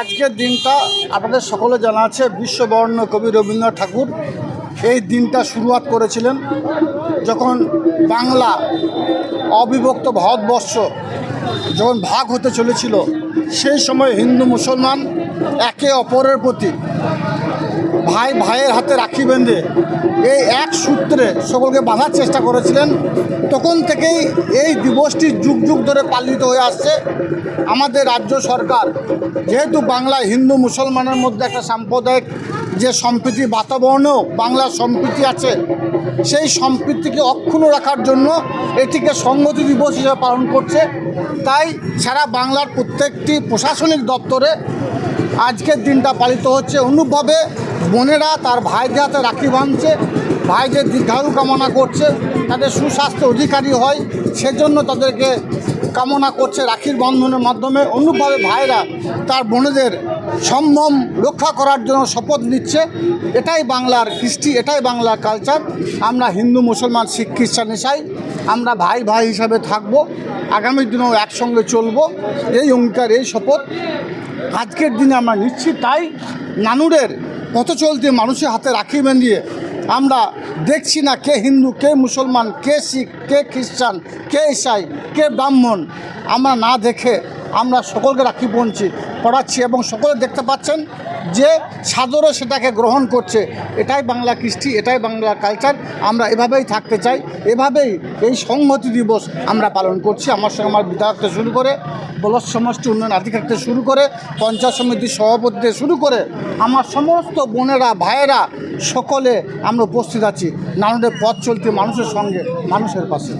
আজকের দিনটা আপনাদের সকলে জানা আছে, বিশ্ববর্ণ কবি রবীন্দ্রনাথ ঠাকুর এই দিনটা শুরুয়াত করেছিলেন যখন বাংলা অবিভক্ত ভারতবর্ষ যখন ভাগ হতে চলেছিল, সেই সময় হিন্দু মুসলমান একে অপরের প্রতি ভাই ভাইয়ের হাতে রাখি বেঁধে এই এক সূত্রে সকলকে বাঁধার চেষ্টা করেছিলেন, তখন থেকেই এই দিবসটি যুগ যুগ ধরে পালিত হয়ে আসছে। আমাদের রাজ্য সরকার, যেহেতু বাংলায় হিন্দু মুসলমানের মধ্যে একটা সাম্প্রদায়িক যে সম্প্রীতি বাতাবরণেও বাংলার সম্প্রীতি আছে, সেই সম্প্রীতিকে অক্ষুণ্ণ রাখার জন্য এটিকে সংহতি দিবস হিসেবে পালন করছে। তাই সারা বাংলার প্রত্যেকটি প্রশাসনিক দপ্তরে আজকের দিনটা পালিত হচ্ছে অনুপভাবে। বোনেরা তার ভাইদের হাতে রাখি বাঁধছে। ভাইদের দীর্ঘায়ু কামনা করছে। তাদের সুস্বাস্থ্য অধিকারী হয়। সেজন্য তাদেরকে কামনা করছে রাখির বন্ধনের মাধ্যমে। অনুপভাবে ভাইরা তার বোনেদের সম্ভ্রম রক্ষা করার জন্য শপথ নিচ্ছে। এটাই বাংলার কৃষ্টি, এটাই বাংলার কালচার আমরা হিন্দু, মুসলমান, শিখ, খ্রিস্টান ইসাই আমরা ভাই ভাই হিসাবে থাকব। আগামী দিনেও একসঙ্গে চলবো। এই অঙ্গীকার, এই শপথ আজকের দিনে আমরা নিচ্ছি। তাই নানুরের পথ চলতে মানুষের হাতে রাখি বেঁধিয়ে আমরা দেখছি না কে হিন্দু, কে মুসলমান, কে শিখ, কে খ্রিস্টান, কে ইসাই, কে ব্রাহ্মণ। আমরা না দেখে আমরা সকলকে রাখি পৌঁছি পড়াচ্ছি এবং সকলে দেখতে পাচ্ছেন যে সাদরে সেটাকে গ্রহণ করছে। এটাই বাংলা কৃষ্টি, এটাই বাংলা কালচার। আমরা এভাবেই থাকতে চাই, এভাবেই এই সংহতি দিবস আমরা পালন করছি। আমার সঙ্গে আমার বিধায়ক থেকে শুরু করে ব্লক সমষ্টি উন্নয়ন আধিকারিক থেকে শুরু করে, পঞ্চায়েত সমিতির সভাপতি থেকে শুরু করে, আমার সমস্ত বোনেরা, ভাইয়েরা, সকলে আমরা উপস্থিত আছি। নানুদের পথ চলতে মানুষের সঙ্গে, মানুষের পাশে।